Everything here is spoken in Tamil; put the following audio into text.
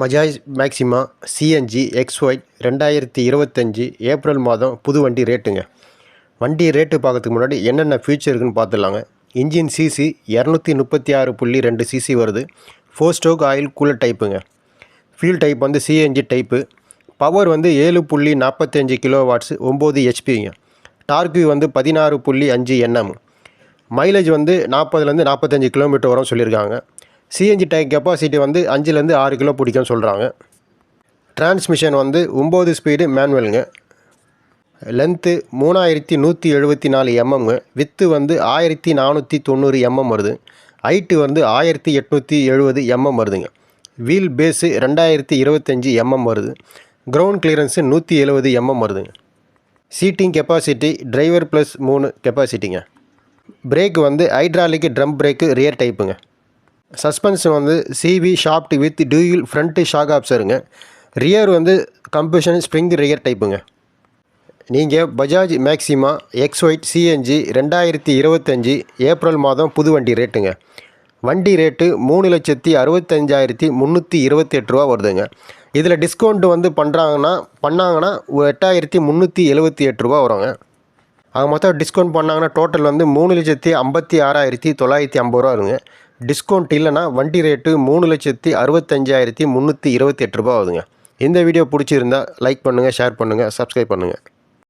மஜாஜ் மேக்ஸிமா சிஎன்ஜி எக்ஸ்ஒய் ரெண்டாயிரத்தி இருபத்தஞ்சி ஏப்ரல் மாதம் புது வண்டி ரேட்டுங்க. வண்டி ரேட்டு பார்க்கறதுக்கு முன்னாடி என்னென்ன ஃபீச்சர் இருக்குன்னு பார்த்துடலாங்க. இன்ஜின் சிசி இரநூத்தி முப்பத்தி ஆறு புள்ளி ரெண்டு சிசி வருது. ஃபோர் ஸ்டோக் ஆயில் கூலர் டைப்புங்க ஃபியூல் டைப் வந்து சிஎன்ஜி டைப்பு பவர் வந்து ஏழு புள்ளி நாற்பத்தஞ்சு கிலோ வாட்ஸ் ஒம்பது ஹெச்பிங்க டார்க்கு வந்து பதினாறு புள்ளி அஞ்சு என்எம் மைலேஜ் வந்து நாற்பதுலேருந்து நாற்பத்தஞ்சு கிலோமீட்டர் வரும் சொல்லியிருக்காங்க. சிஎன்ஜி டேங்க் கெப்பாசிட்டி வந்து அஞ்சுலேருந்து ஆறு கிலோ பிடிக்கும்னு சொல்கிறாங்க டிரான்ஸ்மிஷன் வந்து ஒம்பது ஸ்பீடு மேனுவலுங்க லென்த்து மூணாயிரத்தி நூற்றி எழுபத்தி நாலு எம்எம்ங்க வித்து வந்து ஆயிரத்தி நானூற்றி தொண்ணூறு எம்எம் வருது. ஹைட்டு வந்து ஆயிரத்தி எட்நூற்றி எழுபது எம்எம் வருதுங்க. வீல் பேஸு ரெண்டாயிரத்தி இருபத்தஞ்சி எம்எம் வருது. கிரவுண்ட் கிளியரன்ஸு நூற்றி எழுபது எம்எம் வருதுங்க. சீட்டிங் கெப்பாசிட்டி டிரைவர் ப்ளஸ் மூணு கெப்பாசிட்டிங்க பிரேக் வந்து ஹைட்ராலிக் ட்ரம் பிரேக்கு ரியர் டைப்புங்க சஸ்பென்ஸ் வந்து CV shaft with dual front shock ஆப்சருங்க rear வந்து கம்பஷன் ஸ்ப்ரிங் ரியர் டைப்புங்க நீங்கள் Bajaj Maxima X white CNG ரெண்டாயிரத்தி இருபத்தஞ்சி ஏப்ரல் மாதம் புது வண்டி ரேட்டுங்க வண்டி ரேட்டு மூணு லட்சத்தி அறுபத்தஞ்சாயிரத்தி முந்நூற்றி இருபத்தெட்டு ரூபா வருதுங்க. இதில் டிஸ்கவுண்ட் வந்து பண்ணுறாங்கன்னா பண்ணாங்கன்னா எட்டாயிரத்தி முந்நூற்றி எழுபத்தி எட்டு ரூபா வருங்க. அது மொத்தம் டிஸ்கவுண்ட் பண்ணாங்கன்னா டோட்டல் வந்து மூணு லட்சத்தி ஐம்பத்தி ஆறாயிரத்தி தொள்ளாயிரத்தி ஐம்பது ரூபா வருங்க. டிஸ்கவுண்ட் இல்லைனா வண்டி ரேட்டு மூணு லட்சத்தி அறுபத்தஞ்சாயிரத்தி முந்நூற்றி இருபத்தி எட்டு ரூபா ஆகுதுங்க. இந்த வீடியோ பிடிச்சிருந்தா லைக் பண்ணுங்கள் ஷேர் பண்ணுங்கள் சப்ஸ்கிரைப் பண்ணுங்கள்